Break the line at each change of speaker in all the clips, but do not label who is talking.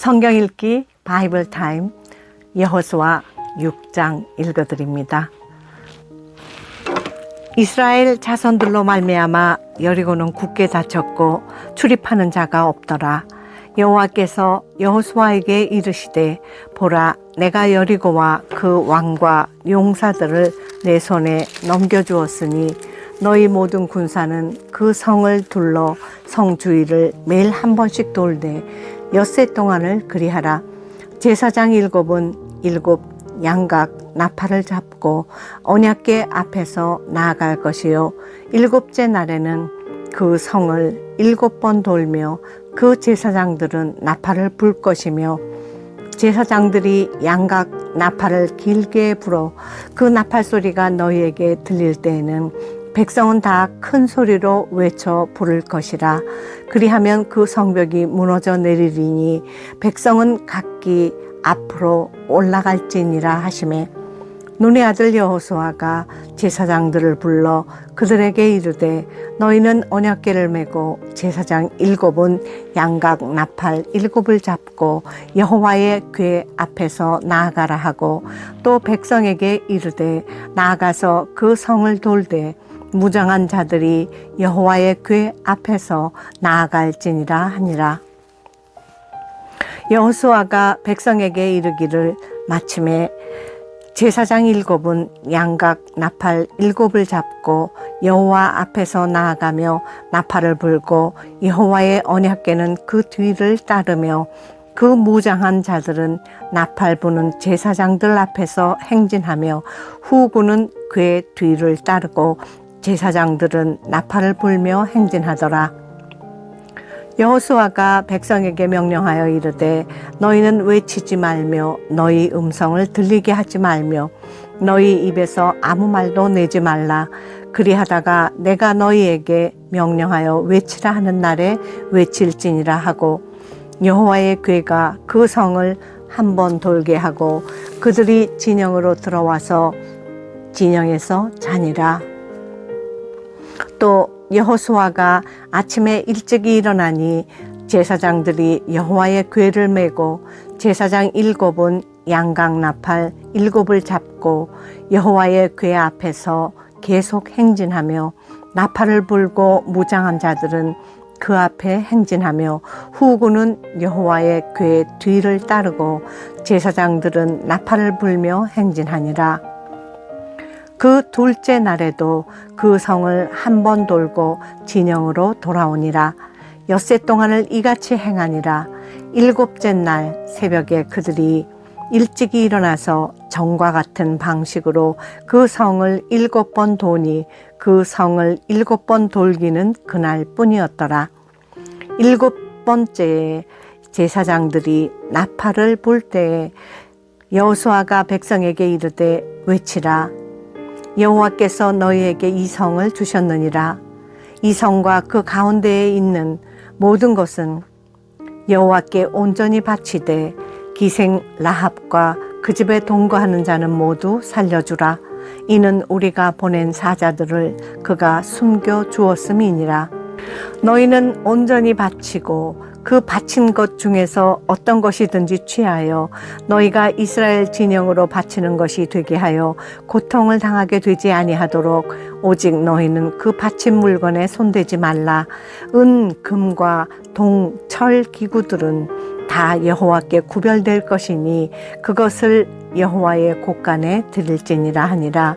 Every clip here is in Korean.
성경 읽기 바이블 타임 여호수아 6장 읽어 드립니다. 이스라엘 자손들로 말미암아 여리고는 굳게 닫혔고 출입하는 자가 없더라. 여호와께서 여호수아에게 이르시되 보라 내가 여리고와 그 왕과 용사들을 내 손에 넘겨 주었으니 너희 모든 군사는 그 성을 둘러 성 주위를 매일 한 번씩 돌되 엿새 동안을 그리하라. 제사장 일곱은 일곱 양각 나팔을 잡고 언약궤 앞에서 나아갈 것이요 일곱째 날에는 그 성을 일곱 번 돌며 그 제사장들은 나팔을 불 것이며 제사장들이 양각 나팔을 길게 불어 그 나팔 소리가 너희에게 들릴 때에는 백성은 다 큰 소리로 외쳐 부를 것이라. 그리하면 그 성벽이 무너져 내리리니 백성은 각기 앞으로 올라갈지니라 하심에 눈의 아들 여호수아가 제사장들을 불러 그들에게 이르되 너희는 언약궤를 메고 제사장 일곱은 양각 나팔 일곱을 잡고 여호와의 궤 앞에서 나아가라 하고 또 백성에게 이르되 나아가서 그 성을 돌되 무장한 자들이 여호와의 궤 앞에서 나아갈지니라 하니라. 여호수아가 백성에게 이르기를 마침에 제사장 일곱은 양각 나팔 일곱을 잡고 여호와 앞에서 나아가며 나팔을 불고 여호와의 언약궤는 그 뒤를 따르며 그 무장한 자들은 나팔 부는 제사장들 앞에서 행진하며 후군은 궤 뒤를 따르고 제사장들은 나팔을 불며 행진하더라. 여호수아가 백성에게 명령하여 이르되 너희는 외치지 말며 너희 음성을 들리게 하지 말며 너희 입에서 아무 말도 내지 말라 그리하다가 내가 너희에게 명령하여 외치라 하는 날에 외칠지니라 하고 여호와의 궤가 그 성을 한 번 돌게 하고 그들이 진영으로 들어와서 진영에서 자니라 또 여호수아가 아침에 일찍이 일어나니 제사장들이 여호와의 궤를 메고 제사장 일곱은 양각 나팔 일곱을 잡고 여호와의 궤 앞에서 계속 행진하며 나팔을 불고 무장한 자들은 그 앞에 행진하며 후군은 여호와의 궤 뒤를 따르고 제사장들은 나팔을 불며 행진하니라. 그 둘째 날에도 그 성을 한 번 돌고 진영으로 돌아오니라. 엿새 동안을 이같이 행하니라. 일곱째 날 새벽에 그들이 일찍이 일어나서 정과 같은 방식으로 그 성을 일곱 번 도니 그 성을 일곱 번 돌기는 그날 뿐이었더라. 일곱 번째에 제사장들이 나팔을 불 때에 여호수아가 백성에게 이르되 외치라 여호와께서 너희에게 이 성을 주셨느니라. 이 성과 그 가운데에 있는 모든 것은 여호와께 온전히 바치되 기생 라합과 그 집에 동거하는 자는 모두 살려주라. 이는 우리가 보낸 사자들을 그가 숨겨 주었음이니라. 너희는 온전히 바치고 그 바친 것 중에서 어떤 것이든지 취하여 너희가 이스라엘 진영으로 바치는 것이 되게 하여 고통을 당하게 되지 아니하도록 오직 너희는 그 바친 물건에 손대지 말라. 은 금과 동, 철 기구들은 다 여호와께 구별될 것이니 그것을 여호와의 곳간에 드릴지니라 하니라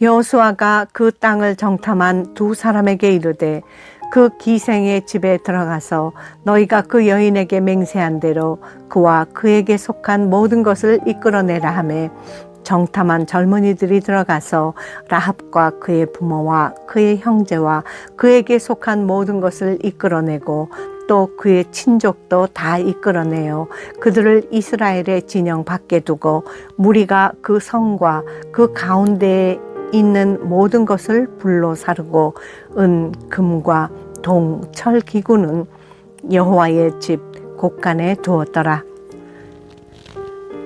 여호수아가 그 땅을 정탐한 두 사람에게 이르되 그 기생의 집에 들어가서 너희가 그 여인에게 맹세한 대로 그와 그에게 속한 모든 것을 이끌어내라 하매 정탐한 젊은이들이 들어가서 라합과 그의 부모와 그의 형제와 그에게 속한 모든 것을 이끌어내고 또 그의 친족도 다 이끌어내어 그들을 이스라엘의 진영 밖에 두고 무리가 그 성과 그 가운데에 있는 모든 것을 불로 사르고 은, 금과 동, 철 기구는 여호와의 집 곳간에 두었더라.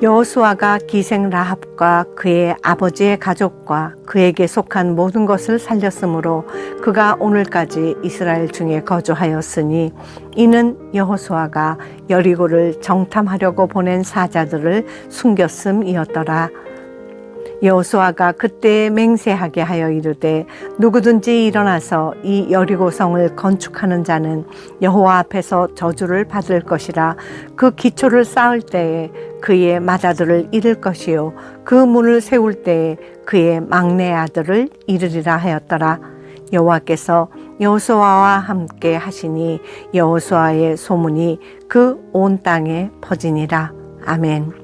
여호수아가 기생 라합과 그의 아버지의 가족과 그에게 속한 모든 것을 살렸으므로 그가 오늘까지 이스라엘 중에 거주하였으니 이는 여호수아가 여리고를 정탐하려고 보낸 사자들을 숨겼음이었더라. 여호수아가 그때 맹세하게 하여 이르되 누구든지 일어나서 이 여리고 성을 건축하는 자는 여호와 앞에서 저주를 받을 것이라. 그 기초를 쌓을 때에 그의 맏아들을 잃을 것이요. 그 문을 세울 때에 그의 막내 아들을 잃으리라 하였더라. 여호와께서 여호수아와 함께 하시니 여호수아의 소문이 그 온 땅에 퍼지니라. 아멘.